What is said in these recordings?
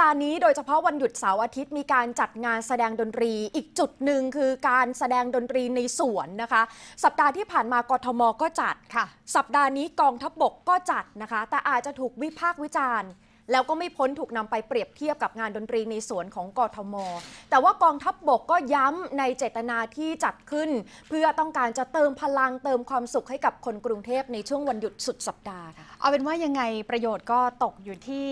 ลานี้โดยเฉพาะวันหยุดเสาร์อาทิตย์มีการจัดงานแสดงดนตรี อีกจุดหนึ่งคือการแสดงดนตรีในสวนนะคะ สัปดาห์ที่ผ่านมากทมก็จัดค่ะ สัปดาห์นี้กองทัพบบกก็จัดนะคะ แต่อาจจะถูกวิพากษ์วิจารณ์ แล้วก็ไม่พ้นถูกนำไปเปรียบเทียบกับงานดนตรีในสวนของกทม แต่ว่ากองทัพบบกก็ย้ำในเจตนาที่จัดขึ้น เพื่อต้องการจะเติมพลังเติมความสุขให้กับคนกรุงเทพในช่วงวันหยุดสุดสัปดาห์ค่ะเอาเป็นว่ายังไงประโยชน์ก็ตกอยู่ที่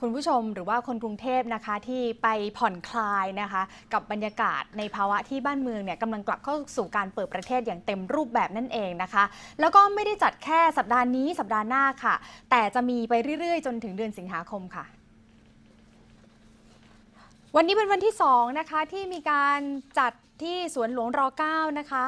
คุณผู้ชมหรือว่าคนกรุงเทพนะคะที่ไปผ่อนคลายนะคะ กับบรรยากาศในภาวะที่บ้านเมืองเนี่ยกำลังกลับเข้าสู่การเปิดประเทศอย่างเต็มรูปแบบนั่นเองนะคะ แล้วก็ไม่ได้จัดแค่สัปดาห์นี้สัปดาห์หน้าค่ะ แต่จะมีไปเรื่อยๆ จนถึงเดือนสิงหาคมค่ะ วันนี้เป็นวันที่ 2 นะคะ ที่มีการจัดที่สวนหลวงร 9 นะคะ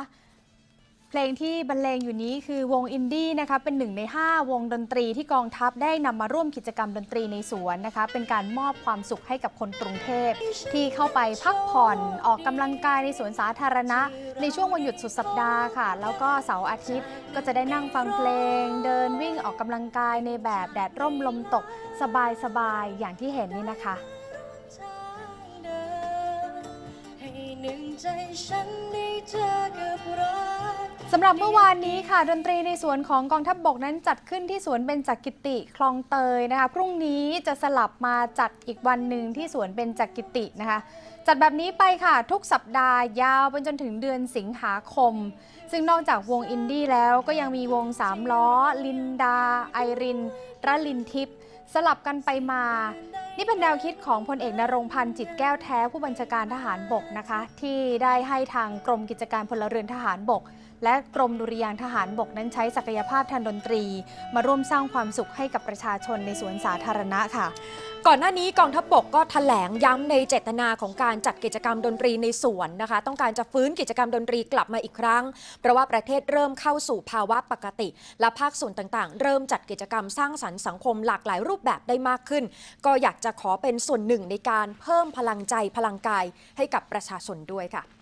เพลงที่บรรเลงอยู่นี้คือวงอินดี้นะคะเป็นหนึ่งใน 5 วงดนตรีที่กองทัพได้นำมาร่วมกิจกรรมดนตรีในสวนนะคะ เป็นการมอบความสุขให้กับคนกรุงเทพ ที่เข้าไปพักผ่อนออกกำลังกายในสวนสาธารณะ ในช่วงวันหยุดสุดสัปดาห์ค่ะ แล้วก็เสาร์อาทิตย์ก็จะได้นั่งฟังเพลง เดินวิ่งออกกำลังกายในแบบแดดร่มลมตก สบายๆอย่างที่เห็นนี่นะคะให้หนึ่งใจฉันได้เจอกับรัก สำหรับเมื่อวานนี้ค่ะดนตรีในสวนของกองทัพบบกนั้นจัดขึ้นที่สวนเบญจกกิติคลองเตยนะคะพรุ่งนี้จะสลับมาจัดอีกวันหนึ่งที่สวนเบญจกกิตินะคะ จัดแบบนี้ไปค่ะ ทุกสัปดาห์ยาวไปจนถึงเดือนสิงหาคม ซึ่งนอกจากวงอินดี้แล้วก็ยังมีวงสามล้อ ลินดา ไอรินระลินทิพย์สลับกันไปมา นี่เป็นแนวคิดของพลเอกนรงพันธ์จิตแก้วแท้ผู้บัญชาการทหารบกนะคะ ที่ได้ให้ทางกรมกิจการพลเรือนทหารบก และกรมดุริยางทหารบกนั้นใช้ศักยภาพทางดนตรี มาร่วมสร้างความสุขให้กับประชาชนในสวนสาธารณะค่ะก่อนหน้านี้กองทัพบบกก็ถแถลงย้ำในเจตนาของการจัดกิจกรรมดนตรีในสวนนะคะ ต้องการจะฟื้นกิจกรรมดนตรีกลับมาอีกครั้ง เพราะว่าประเทศเริ่มเข้าสู่ภาวะปกติ และภาคส่วนต่างๆ เริ่มจัดกิจกรรมสร้างสรรค์สังคมหลากหลายรูปแบบได้มากขึ้น ก็อยากจะขอเป็นส่วนหนึ่งในการเพิ่มพลังใจพลังกายให้กับประชาชนด้วยค่ะ